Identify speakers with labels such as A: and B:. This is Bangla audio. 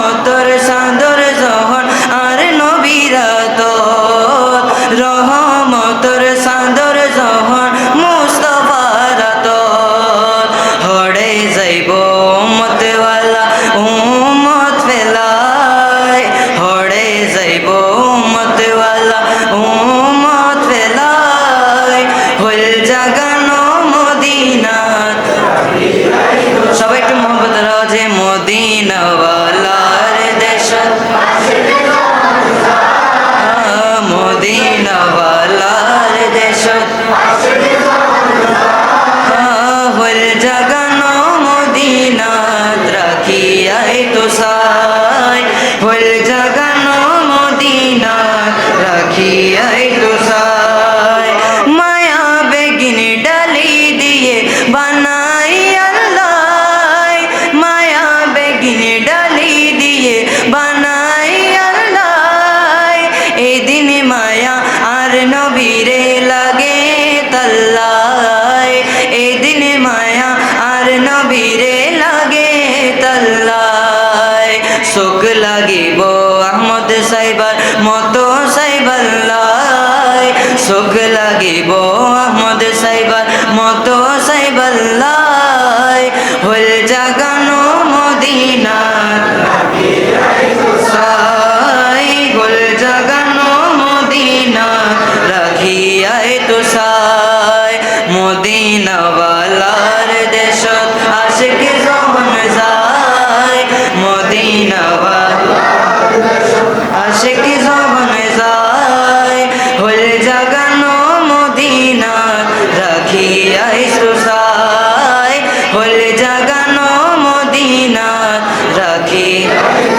A: মতর সাঁদর জহর, আর নবীরা তো রহমতর সাঁদর জহর, মুস্তফার তো হড়ে যাইব মতওয়ালা মত ফেলায়। হড়ে যাইব মতওয়ালা ও মত ফেলায়। হল জাগানো মদিনা সবাই একটু মোহাম্মত রাজে মদিনা Tá Graças. চোখ লাগিব, আহমদ সাইবার মতো সাইবার লাই। চোখ লাগিব, আহমদ সাইবার মতো সাইবার হল জাগানো মদিনা